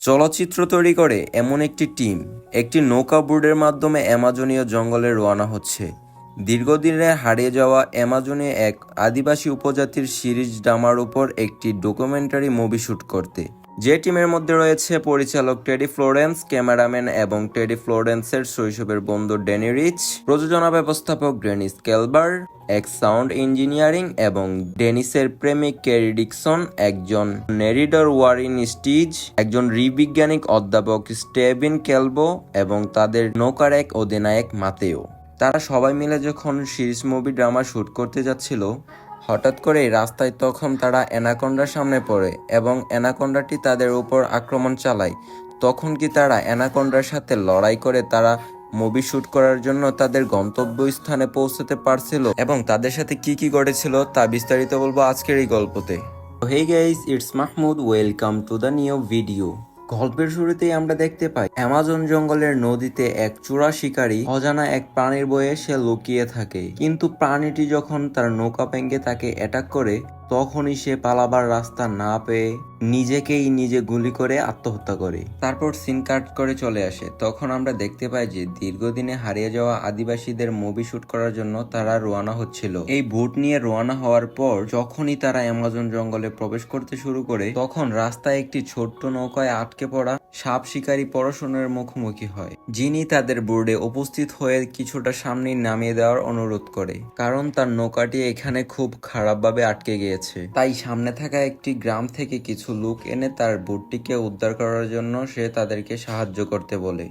চলচ্চিত্র তৈরি করে এমন একটি টিম, একটি নৌকা বোর্ডের মাধ্যমে অ্যামাজনীয় জঙ্গলে রওনা হচ্ছে। দীর্ঘদিনে হারিয়ে যাওয়া অ্যামাজনে এক আদিবাসী উপজাতির সিরিজ ডামার উপর একটি ডকুমেন্টারি মুভি শ্যুট করতে। যে টিমের মধ্যে রয়েছে পরিচালক টেডি ফ্লোরেন্স, ক্যামেরাম্যান এবং টেডি ফ্লোরেন্সের শৈশবের বন্ধু ড্যানি রিচ, প্রযোজনা ব্যবস্থাপক ডেনিস কেলবার, এক সাউন্ড ইঞ্জিনিয়ারিং এবং ডেনিসের প্রেমিক ক্যারি ডিকসন, একজন নেরিডর ওয়ারিন স্টিজ, একজন রিবিজ্ঞানিক অধ্যাপক স্টেভিন কেলবো এবং তাদের নৌকার এক অধিনায়ক মাতেও। তারা সবাই মিলে যখন সিরিজ মুভি ড্রামা শ্যুট করতে যাচ্ছিল হঠাৎ করে রাস্তায় তখন তারা অ্যানাকোন্ডার সামনে পড়ে এবং অ্যানাকোন্ডাটি তাদের উপর আক্রমণ চালায়। তখন কি তারা অ্যানাকোন্ডার সাথে লড়াই করে তারা মুভি শুট করার জন্য তাদের গন্তব্যস্থানে পৌঁছতে পারছিল এবং তাদের সাথে কি কি ঘটেছিল তা বিস্তারিত বলব আজকের এই গল্পতে। Hey guys, it's Mahmud, welcome to the new video. গল্পের শুরুতেই আমরা দেখতে পাই, অ্যামাজন জঙ্গলের নদীতে এক চূড়া শিকারী অজানা এক প্রাণীর বয়ে সে লুকিয়ে থাকে। কিন্তু প্রাণীটি যখন তার নৌকা ভেঙে তাকে অ্যাটাক করে তখনই সে পালাবার রাস্তা না পেয়ে নিজেকেই নিজে গুলি করে আত্মহত্যা করে। তারপর সিন কাট করে চলে আসে। তখন আমরা দেখতে পাই যে দীর্ঘদিনে হারিয়ে যাওয়া আদিবাসীদের মুভি শুট করার জন্য তারা রওনা হচ্ছিল। এই বুট নিয়ে রওনা হওয়ার পর যখনই তারা অ্যামাজন জঙ্গলে প্রবেশ করতে শুরু করে, তখন রাস্তায় একটি ছোট্ট নৌকায় আটকে পড়া সাপ শিকারী পড়াশোনার মুখোমুখি হয়, যিনি তাদের বোর্ডে উপস্থিত হয়ে কিছুটা সামনে নামিয়ে দেওয়ার অনুরোধ করে। কারণ তার নৌকাটি এখানে খুব খারাপভাবে আটকে গিয়েছে। তাই সামনে থাকা একটি গ্রাম থেকে কিছু লোক এনে তার বোটটিকে উদ্ধার করার জন্য সে তাদেরকে সাহায্য করতে বলে।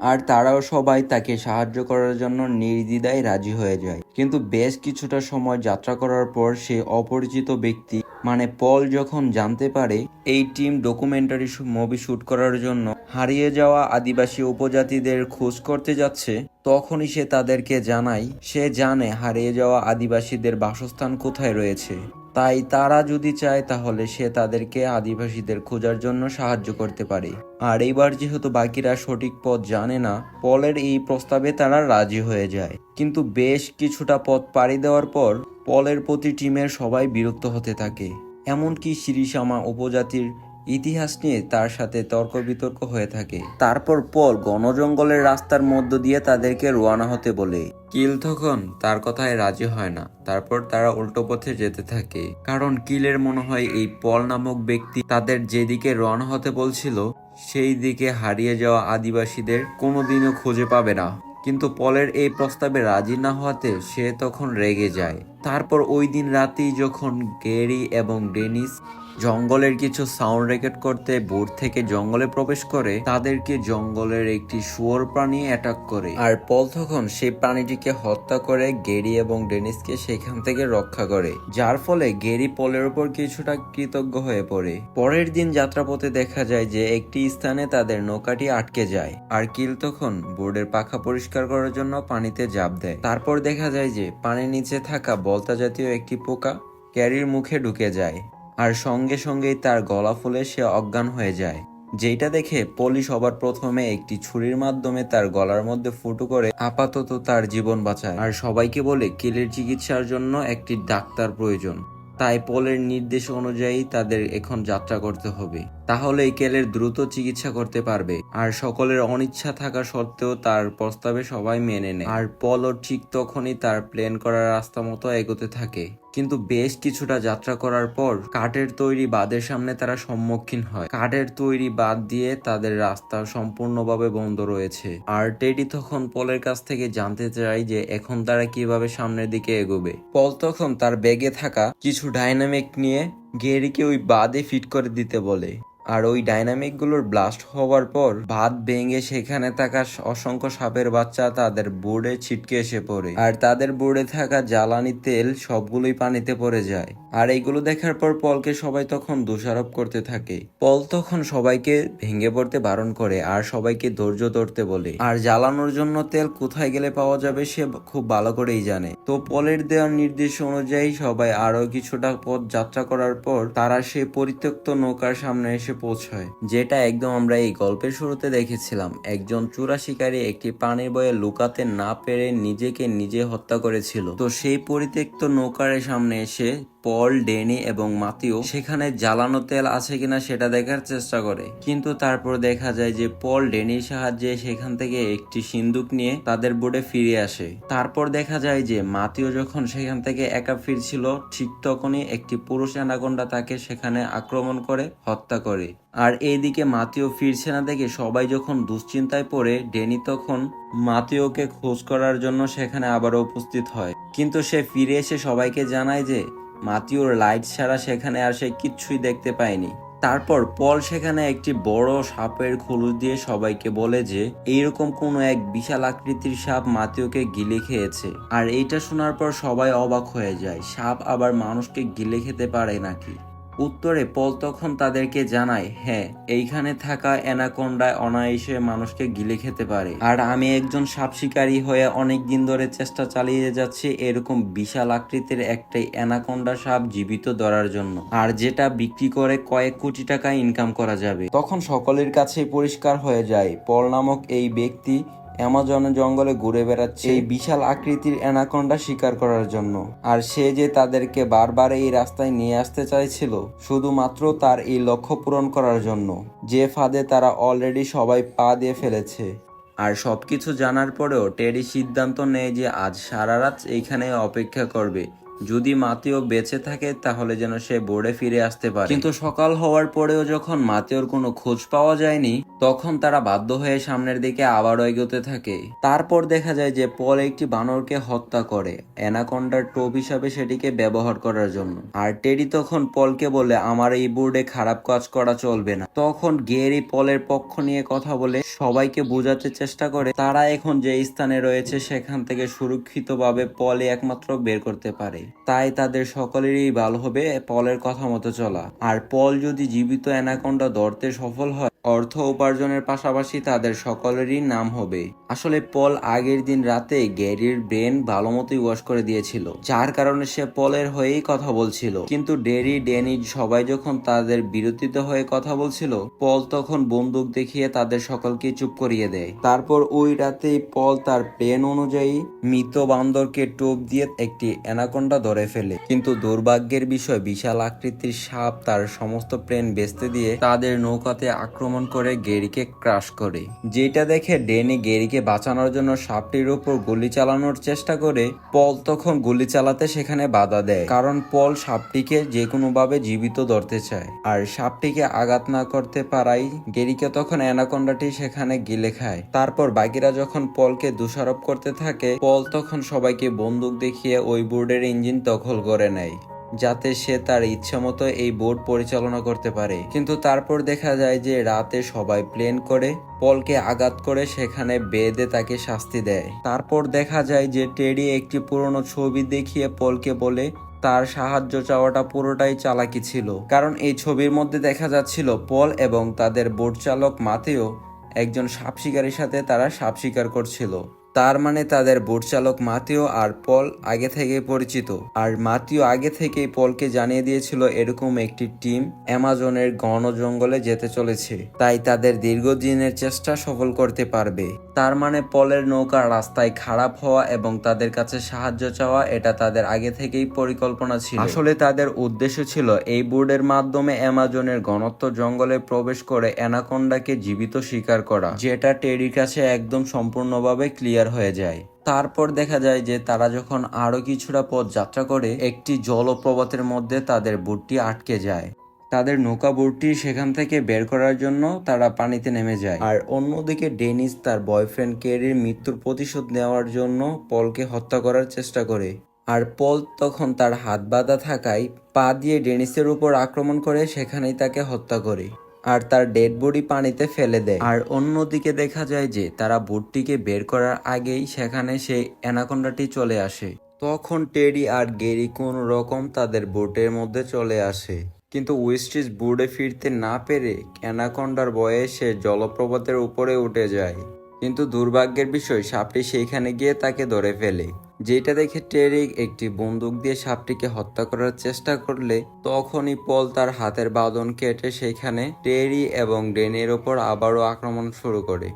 আর তারাও সবাই তাকে সাহায্য করার জন্য নির্দ্বিধায় রাজি হয়ে যায়। কিন্তু বেশ কিছুটা সময় যাত্রা করার পর সে অপরিচিত ব্যক্তি মানে পল যখন জানতে পারে এই টিম ডকুমেন্টারি মুভি শ্যুট করার জন্য হারিয়ে যাওয়া আদিবাসী উপজাতিদের খোঁজ করতে যাচ্ছে, তখনই সে তাদেরকে জানায়, সে জানে হারিয়ে যাওয়া আদিবাসীদের বাসস্থান কোথায় রয়েছে। তাই তারা যদি চায় তাহলে সে তাদেরকে আদিবাসীদের খোঁজার জন্য সাহায্য করতে পারে। আর এইবার যেহেতু বাকিরা সঠিক পথ জানে না, পলের এই প্রস্তাবে তারা রাজি হয়ে যায়। কিন্তু বেশ কিছুটা পথ পাড়ি দেওয়ার পর পলের প্রতি টিমের সবাই বিরক্ত হতে থাকে। এমনকি শিরিসামা উপজাতির ইতিহাস নিয়ে তার সাথে তর্ক বিতর্ক হয়ে থাকে। তারপর পল গণজঙ্গলের রাস্তার মধ্য দিয়ে তাদেরকে রোয়ানা হতে বলে। কিল তখন তার কথায় রাজি হয় না। তারপর তারা উল্টো পথে যেতে থাকে। কারণ কিলের মনে হয় এই পল নামক ব্যক্তি তাদের যেদিকে রওনা হতে বলছিল সেই দিকে হারিয়ে যাওয়া আদিবাসীদের কোনোদিনও খুঁজে পাবে না। কিন্তু পলের এই প্রস্তাবে রাজি না হওয়াতে সে তখন রেগে যায়। তারপর ওই দিন রাতেই যখন গেরি এবং ডেনিস জঙ্গলের কিছু সাউন্ড রেকর্ড করতে বোট থেকে জঙ্গলে প্রবেশ করে তাদেরকে জঙ্গলের একটি শুয়োর প্রাণী অ্যাটাক করে। আর পল তখন সেই প্রাণীটিকে হত্যা করে গেরি এবং ডেনিসকে সেখান থেকে রক্ষা করে, যার ফলে গেরি পলের উপর কিছুটা কৃতজ্ঞ হয়ে পড়ে। পরের দিন যাত্রাপথে দেখা যায় যে একটি স্থানে তাদের নৌকাটি আটকে যায়, আর কিল তখন বোর্ডের পাখা পরিষ্কার করার জন্য পানিতে জাপ দেয়। তারপর দেখা যায় যে পানির নিচে থাকা বলতা জাতীয় একটি পোকা ক্যারির মুখে ঢুকে যায়। আর সঙ্গে সঙ্গেই তার গলা ফুলে সে অজ্ঞান হয়ে যায়। যেটা দেখে পলি সবার প্রথমে একটি ছুরির মাধ্যমে তার গলার মধ্যে ফুটো করে আপাতত তার জীবন বাঁচায়। আর সবাইকে বলে কিলের চিকিৎসার জন্য একটি ডাক্তার প্রয়োজন। তাই পলের নির্দেশ অনুযায়ী তাদের এখন যাত্রা করতে হবে। তাহলে কেলের দ্রুত চিকিৎসা করতে পারবে। আর সকলের অনিচ্ছা থাকা সত্ত্বেও তার প্রস্তাবে সবাই মেনে নেয়। আর পলও ঠিক তখনই তার প্লেন করার রাস্তা মতো এগোতে থাকে। কিন্তু বেশ কিছুটা যাত্রা করার পর কাঠের তৈরি বাঁধের সামনে তারা সম্মুখীন হয়। কাঠের তৈরি বাঁধ দিয়ে তাদের রাস্তা সম্পূর্ণভাবে বন্ধ রয়েছে। আর টেডি তখন পলের কাছ থেকে জানতে চায় যে এখন তারা কীভাবে সামনের দিকে এগোবে। পল তখন তার ব্যাগে থাকা কিছু ডাইনামিক নিয়ে গেরিকে ওই বাঁধে ফিট করে দিতে বলে। আর ওই ডাইনামিকগুলোর ব্লাস্ট হওয়ার পর ভাত ভেঙে সেখানে থাকা অসংখ্য সাপের বাচ্চা তাদের বোর্ডে ছিটকে এসে পড়ে। আর তাদের বোর্ডে থাকা জ্বালানি তেল সবগুলোই পানিতে পড়ে যায়। আর এইগুলো দেখার পর পলকে সবাই তখন দোষারোপ করতে থাকে। পল তখন সবাইকে ভেঙে পড়তে বারণ করে আর সবাইকে ধৈর্য ধরতে বলে। আর জ্বালানোর জন্য তেল কোথায় গেলে পাওয়া যাবে সে খুব ভালো করেই জানে। তো পলের দেওয়ার নির্দেশ অনুযায়ী সবাই আরও কিছুটা পথ যাত্রা করার পর তারা সেই পরিত্যক্ত নৌকার সামনে এসে পৌঁছায়, যেটা একদম আমরা এই গল্পের শুরুতে দেখেছিলাম। একজন চূড়া শিকারী একটি পানির বয়ে লুকাতে না পেরে নিজেকে নিজে হত্যা করেছিল। তো সেই পরিত্যক্ত নৌকার সামনে এসে পল, ডেনি এবং মাতিও সেখানে জ্বালানো তেল আছে কিনা সেটা দেখার চেষ্টা করে। কিন্তু তারপর দেখা যায় যে পল, ডেনির সাহায্যে সেখান থেকে একটি সিন্দুক নিয়ে তাদের বোর্ডে ফিরে আসে। তারপর দেখা যায় যে মাতিও যখন সেখান থেকে একা ফিরছিল, ঠিক তখনই একটি পুরুষ অ্যানাকোন্ডা তাকে সেখানে আক্রমণ করে, হত্যা করে। আর এইদিকে মাতিও ফিরছে না দেখে সবাই যখন দুশ্চিন্তায় পড়ে, ডেনি তখন মাতিওকে খোঁজ করার জন্য সেখানে আবার উপস্থিত হয়। কিন্তু সে ফিরে এসে সবাইকে জানায় যে মাতিওর লাইট ছাড়া সেখানে আর সে কিচ্ছুই দেখতে পায়নি। তারপর পল সেখানে একটি বড় সাপের খুলুস দিয়ে সবাইকে বলে যে, এইরকম কোন এক বিশাল আকৃতির সাপ মাতিওকে গিলে খেয়েছে। আর এইটা শোনার পর সবাই অবাক হয়ে যায়। সাপ আবার মানুষকে গিলে খেতে পারে নাকি? উত্তরে পল তখন তাদেরকে জানায় হ্যাঁ এইখানে থাকা অ্যানাকোন্ডায় অনায়াসে মানুষকে গিলে খেতে পারে। আর আমি একজন সাপ শিকারী হয়ে অনেক দিন ধরে চেষ্টা চালিয়ে যাচ্ছি এরকম বিশাল আকৃতির একটাই অ্যানাকোন্ডা সাপ জীবিত ধরার জন্য। আর যেটা বিক্রি করে কয়েক কোটি টাকা ইনকাম করা যাবে। তখন সকলের কাছেই পরিষ্কার হয়ে যায়, পল নামক এই ব্যক্তি অ্যামাজন জঙ্গলে ঘুরে বেড়াচ্ছে এই বিশাল আকৃতির অ্যানাকোন্ডা শিকার করার জন্য। আর সে যে তাদেরকে বারবার এই রাস্তায় নিয়ে আসতে চাইছিল শুধুমাত্র তার এই লক্ষ্য পূরণ করার জন্য। যে ফাঁদে তারা অলরেডি সবাই পা দিয়ে ফেলেছে। আর সবকিছু জানার পরেও টেডি সিদ্ধান্ত নেয় যে আজ সারা রাত এইখানে অপেক্ষা করবে। যদি মাতিও বেঁচে থাকে, তাহলে যেন সে বোর্ডে ফিরে আসতে পারে। কিন্তু সকাল হওয়ার পরেও যখন মাতিওর কোনো খোঁজ পাওয়া যায়নি, তখন তারা বাধ্য হয়ে সামনের দিকে আবারও এগোতে থাকে। তারপর দেখা যায় যে পল একটি বানরকে হত্যা করে, অ্যানাকন্ডার টোপ হিসাবে সেটিকে ব্যবহার করার জন্য। আর টেডি তখন পলকে বলে, আমার এই বোর্ডে খারাপ কাজ করা চলবে না। তখন গেরি পলের পক্ষ নিয়ে কথা বলে, সবাইকে বোঝাতে চেষ্টা করে, তারা এখন যে স্থানে রয়েছে, সেখান থেকে সুরক্ষিতভাবে পলে একমাত্র বের করতে পারে। তাই তাদের সকলেরই ভালো হবে পলের কথা মতো চলা। আর পল যদি জীবিত অ্যানাকোন্ডা ধরতে সফল হয়, অর্থ উপার্জনের পাশাপাশি তাদের সকলেরই নাম হবে। আসলে পল আগের দিন রাতে গ্যারির ব্রেন ভালো মতোই ওয়াশ করে দিয়েছিল, যার কারণে সে পলের হয়েই কথা বলছিল। কিন্তু ডেরি ডেনি সবাই যখন তাদের বিরতিতে হয়ে কথা বলছিল, পল তখন বন্দুক দেখিয়ে তাদের সকলকে চুপ করিয়ে দেয়। তারপর ওই রাতেই পল তার প্লেন অনুযায়ী মৃত বান্দরকে টোপ দিয়ে একটি অ্যানাকন্ডা ধরে ফেলে। কিন্তু দুর্ভাগ্যের বিষয়, বিশাল আকৃতির সাপ তার সমস্ত প্লেন বেচতে দিয়ে তাদের নৌকাতে আক্রমণ করে গেরিকে ক্রাশ করে। যেটা দেখে ডেনি গেরিকে বাঁচানোর জন্য সাপটির উপর গুলি চালানোর চেষ্টা করে পল তখন গুলি চালাতে সেখানে বাধা দেয়। কারণ পল সাপটিকে যে কোনোভাবে জীবিত ধরতে চায়। আর সাপটিকে আঘাত না করতে পারাই গেরিকে তখন অ্যানাকন্ডাটি সেখানে গিলে খায়। তারপর বাকিরা যখন পলকে দোষারোপ করতে থাকে, পল তখন সবাইকে বন্দুক দেখিয়ে ওই বোর্ডের ইঞ্জিন দখল করে নেয়। যাতে সে তার ইচ্ছা মতো এই বোট পরিচালনা করতে পারে। কিন্তু তারপর দেখা যায় যে রাতে সবাই প্লেন করে, পলকে আঘাত করে সেখানে বেঁধে তাকে শাস্তি দেয়। তারপর দেখা যায় যে টেডি একটি পুরনো ছবি দেখিয়ে পলকে বলে, তার সাহায্য চাওয়াটা পুরোটাই চালাকি ছিল। কারণ এই ছবির মধ্যে দেখা যাচ্ছিল পল এবং তাদের বোট চালক মাতেও একজন সাপ শিকারীর সাথে তারা সাপ শিকার করছিল। তার মানে তাদের বোট চালক মাতিও আর পল আগে থেকে পরিচিত। আর মাতিও আগে থেকেই পলকে জানিয়ে দিয়েছিল এরকম একটি টিম অ্যামাজনের ঘন জঙ্গলে যেতে চলেছে। তাই তাদের দীর্ঘদিনের চেষ্টা সফল করতে পারবে। তার মানে পলের নৌকা রাস্তায় খারাপ হওয়া এবং তাদের কাছে সাহায্য চাওয়া এটা তাদের আগে থেকেই পরিকল্পনা ছিল। আসলে তাদের উদ্দেশ্য ছিল এই বোর্ডের মাধ্যমে অ্যামাজনের ঘনত্ব জঙ্গলে প্রবেশ করে অ্যানাকোন্ডাকে জীবিত শিকার করা, যেটা টেরির কাছে একদম সম্পূর্ণভাবে ক্লিয়ার হয়ে যায়। তারপর দেখা যায় যে তারা যখন আরও কিছুটা পথ যাত্রা করে, একটি জলপ্রপাতের মধ্যে তাদের বুটটি আটকে যায়। তাদের নৌকা বোটটি সেখান থেকে বের করার জন্য তারা পানিতে নেমে যায়। আর অন্যদিকে ডেনিস তার বয়ফ্রেন্ড কেরির মৃত্যুর প্রতিশোধ নেওয়ার জন্য পলকে হত্যা করার চেষ্টা করে। আর পল তখন তার হাত বাঁধা থাকায় পা দিয়ে ডেনিসের উপর আক্রমণ করে সেখানেই তাকে হত্যা করে। আর তার ডেড বডি পানিতে ফেলে দেয়। আর অন্যদিকে দেখা যায় যে তারা বোটটিকে বের করার আগেই সেখানে সেই অ্যানাকোন্ডাটি চলে আসে। তখন টেডি আর গেরি কোন রকম তাদের বোটের মধ্যে চলে আসে। কিন্তু ওয়েস্টিজ বোর্ডে ফিরতে না পেরে অ্যানাকন্ডার বয়ে সে জলপ্রপাতের উপরে উঠে যায়। কিন্তু দুর্ভাগ্যের বিষয়, সাপটি সেইখানে গিয়ে তাকে ধরে ফেলে। যেটা দেখে টেরিক একটি বন্দুক দিয়ে সাপটিকে হত্যা করার চেষ্টা করলে, তখনই পল তার হাতের বাঁধন কেটে সেখানে টেরি এবং ডেনের ওপর আবারও আক্রমণ শুরু করে,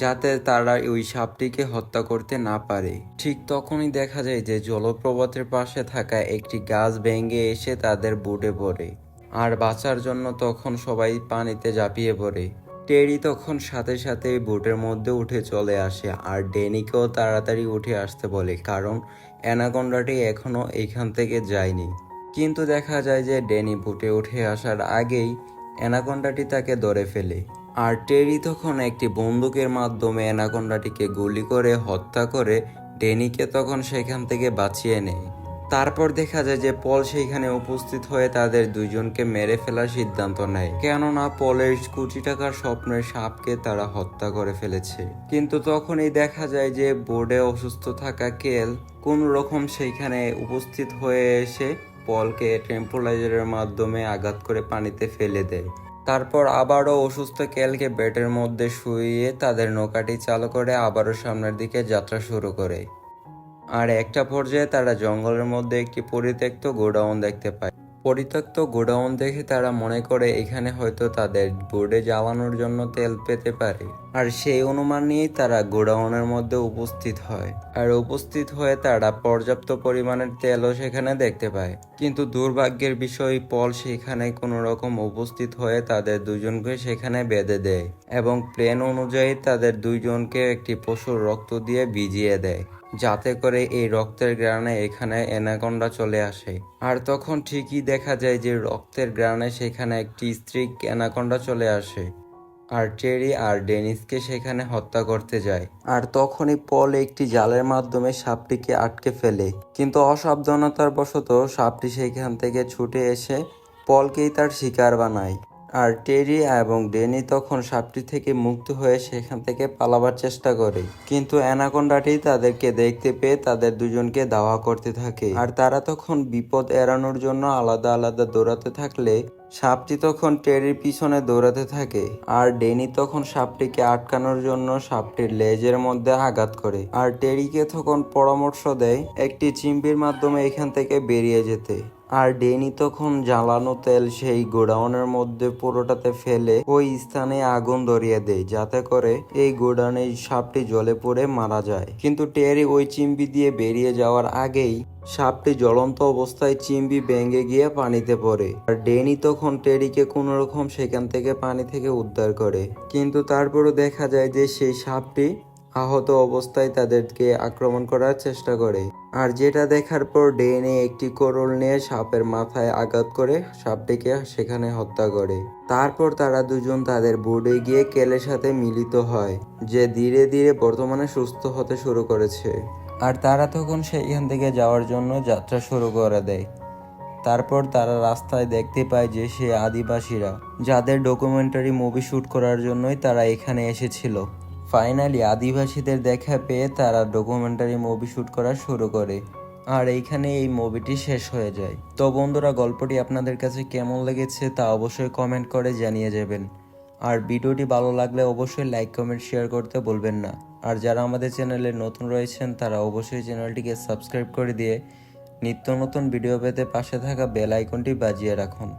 যাতে তারা ওই সাপটিকে হত্যা করতে না পারে। ঠিক তখনই দেখা যায় যে জলপ্রপাতের পাশে থাকা একটি গাছ ভেঙে এসে তাদের বুটে পড়ে, আর বাঁচার জন্য তখন সবাই পানিতে ঝাঁপিয়ে পড়ে। টেরি তখন সাথে সাথে বোটের মধ্যে উঠে চলে আসে আর ডেনিকেও তাড়াতাড়ি উঠে আসতে বলে, কারণ অ্যানাকন্ডাটি এখনও এখান থেকে যায়নি। কিন্তু দেখা যায় যে ডেনি বুটে উঠে আসার আগেই অ্যানাকন্ডাটি তাকে ধরে ফেলে। আর টেরি তখন একটি বন্দুকের মাধ্যমে অ্যানাকন্ডাটিকে গুলি করে হত্যা করে ডেনিকে তখন সেখান থেকে বাঁচিয়ে নেয়। তারপর দেখা যায় যে পল সেইখানে উপস্থিত হয়ে তাদের দুইজনকে মেরে ফেলার সিদ্ধান্ত নেয়। কেননা পলের কোটি টাকার স্বপ্নের সাপকে তারা হত্যা করে ফেলেছে। কিন্তু তখনই দেখা যায় যে বোর্ডে অসুস্থ থাকা কেল কোন রকম সেইখানে উপস্থিত হয়ে এসে পলকে টেম্পোলাইজারের মাধ্যমে আঘাত করে পানিতে ফেলে দেয়। তারপর আবারও অসুস্থ কেলকে বেটের মধ্যে শুইয়ে তাদের নৌকাটি চালু করে আবারও সামনের দিকে যাত্রা শুরু করে। আর একটা পর্যায়ে তারা জঙ্গলের মধ্যে একটি পরিত্যক্ত গোডাউন দেখতে পায়। পরিত্যক্ত গোডাউন দেখে তারা মনে করে, এখানে হয়তো তাদের বোর্ডে জ্বালানোর জন্য তেল পেতে পারে। আর সেই অনুমান নিয়েই তারা গোডাউনের মধ্যে উপস্থিত হয়। আর উপস্থিত হয়ে তারা পর্যাপ্ত পরিমাণের তেলও সেখানে দেখতে পায়। কিন্তু দুর্ভাগ্যের বিষয়, পল সেখানে কোনো রকম উপস্থিত হয়ে তাদের দুজনকে সেখানে বেঁধে দেয় এবং প্লেন অনুযায়ী তাদের দুইজনকে একটি পশুর রক্ত দিয়ে ভিজিয়ে দেয়। যাতে করে এই রক্তের গ্রানে এখানে অ্যানাকন্ডা চলে আসে। আর তখন ঠিকই দেখা যায় যে রক্তের গ্রানে সেখানে একটি স্ত্রী অ্যানাকন্ডা চলে আসে আর টেরি আর ডেনিসকে সেখানে হত্যা করতে যায়। আর তখনই পল একটি জালের মাধ্যমে সাপটিকে আটকে ফেলে। কিন্তু অসাবধানতার বশত সাপটি সেখান থেকে ছুটে এসে পলকেই তার শিকার বানায়। আর টেরি এবং ডেনি তখন সাপটি থেকে মুক্ত হয়ে সেখান থেকে পালাবার চেষ্টা করে। কিন্তু অ্যানাকোন্ডাটি তাদেরকে দেখতে পেয়ে তাদের দুজনকে দাওয়া করতে থাকে। আর তারা তখন বিপদ এড়ানোর জন্য আলাদা আলাদা দৌড়াতে থাকলে সাপটি তখন টেরির পিছনে দৌড়াতে থাকে। আর ডেনি তখন সাপটিকে আটকানোর জন্য সাপটির লেজের মধ্যে আঘাত করে। আর টেরিকে তখন পরামর্শ দেয় একটি চিম্পির মাধ্যমে এখান থেকে বেরিয়ে যেতে। আর ডেনি তখন জ্বালানো তেল সেই গোডাউনের মধ্যে পুরোটাতে ফেলে ওই স্থানে আগুন ধরিয়ে দেয়, যাতে করে এই গোডাউনে সাপটি জলে পড়ে মারা যায়। কিন্তু টেরি ওই চিম্বি দিয়ে বেরিয়ে যাওয়ার আগেই সাপটি জ্বলন্ত অবস্থায় চিম্বি ভেঙে গিয়ে পানিতে পড়ে। আর ডেনি তখন টেরিকে কোনো রকম সেখান থেকে পানি থেকে উদ্ধার করে। কিন্তু তারপরও দেখা যায় যে সেই সাপটি আহত অবস্থায় তাদেরকে আক্রমণ করার চেষ্টা করে। আর যেটা দেখার পর ডেনে একটি কোরল নিয়ে সাপের মাথায় আঘাত করে সাপটিকে সেখানে হত্যা করে। তারপর তারা দুজন তাদের বোর্ডে গিয়ে কেলের সাথে মিলিত হয়, যে ধীরে ধীরে বর্তমানে সুস্থ হতে শুরু করেছে। আর তারা তখন সেইখান থেকে যাওয়ার জন্য যাত্রা শুরু করে দেয়। তারপর তারা রাস্তায় দেখতে পায় যে সে আদিবাসীরা, যাদের ডকুমেন্টারি মুভি শ্যুট করার জন্যই তারা এখানে এসেছিল। ফাইনালি আদিবাসীদের দেখা পেয়ে তারা ডকুমেন্টারি মুভি শ্যুট করা শুরু করে। আর এইখানে এই মুভিটি শেষ হয়ে যায়। তো বন্ধুরা, গল্পটি আপনাদের কাছে কেমন লেগেছে তা অবশ্যই কমেন্ট করে জানিয়ে যাবেন। আর ভিডিওটি ভালো লাগলে অবশ্যই লাইক, কমেন্ট, শেয়ার করতে বলবেন না। আর যারা আমাদের চ্যানেলে নতুন রয়েছেন, তারা অবশ্যই চ্যানেলটিকে সাবস্ক্রাইব করে দিয়ে নিত্য নতুন ভিডিও পেতে পাশে থাকা বেল আইকনটি বাজিয়ে রাখুন।